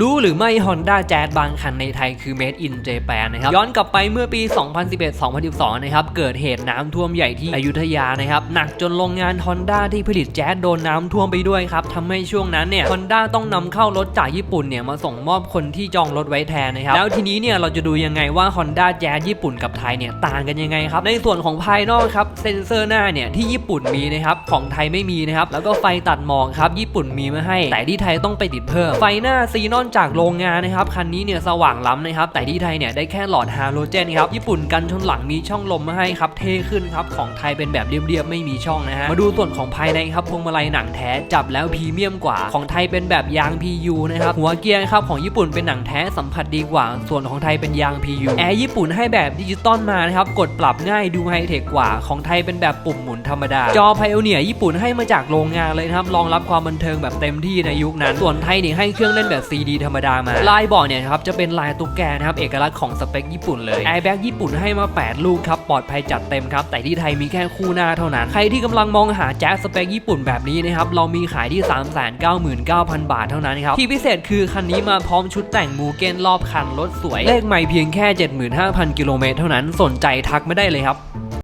รู้หรือไม่ Honda Jazz บางคันในไทยคือ Made in Japan นะครับ ย้อนกลับไปเมื่อปี 2011-2012 นะครับ เกิดเหตุน้ำท่วมใหญ่ที่อยุธยานะครับ หนักจนโรงงาน Honda ที่ผลิตแจ๊สโดนน้ำท่วมไปด้วยครับทำให้ช่วงนั้นเนี่ย Honda ต้องนำเข้ารถจากญี่ปุ่นเนี่ย มาส่งมอบคนที่จองรถไว้แทนนะครับ แล้วทีนี้เนี่ยเราจะดูยังไงว่า Honda Jazz ญี่ปุ่นกับไทยเนี่ยต่างกันยังไงครับ ในส่วนของภายนอกครับเซ็นเซอร์หน้าเนี่ยที่ญี่ปุ่นมีนะครับของไทยไม่มีนะครับแล้วก็ไฟตัดหมอกครับญี่ปุ่นมีมาให้ แต่ที่ไทยต้องไปติดเพิ่มไฟหน้าซีนอนจากโรงงานนะครับคันนี้เนี่ยสว่างล้ำนะครับแต่ที่ไทยเนี่ยได้แค่หลอดฮาโลเจนครับญี่ปุ่นกันชนหลังมีช่องลมมาให้ครับเท่ขึ้นครับของไทยเป็นแบบเรียบๆไม่มีช่องนะฮะมาดูส่วนของภายในครับพวงมาลัยหนังแท้จับแล้วพรีเมียมกว่าของไทยเป็นแบบยาง PU นะครับหัวเกียร์ครับของญี่ปุ่นเป็นหนังแท้สัมผัสดีกว่า ส่วนของไทยเป็นยาง PU แอร์ญี่ปุ่นให้แบบดิจิตอลมานะครับกดปรับง่ายดูไฮเทคกว่าของไทยเป็นแบบปุ่มหมุนธรรมดา จอไพโอเนียญี่ปุ่นให้มาจากโรงงานเลยครับรองรับความบันเทิงแบบเต็มที่ในยุคนั้น ส่วนไทยเนี่ยให้เครื่องเล่นแบบ CD ธรรมดามา ลายเบาะเนี่ยครับจะเป็นลายตุ๊กแกนะครับเอกลักษณ์ของสเปคญี่ปุ่นเลยแอแบ็กญี่ปุ่นให้มา 8 ลูกครับปลอดภัยจัดเต็มครับแต่ที่ไทยมีแค่คู่หน้าเท่านั้น ใครที่กำลังมองหาแจ๊สสเปคญี่ปุ่นแบบนี้นะครับเรามีขายที่ 399,000 บาทเท่านั้นครับที่พิเศษคือคันนี้มาพร้อมชุดแต่งมูเก้นรอบคันรถสวยเลขใหม่เพียงแค่ 75,000กิโลเมตรเท่านั้นสนใจทักไม่ได้เลยครับ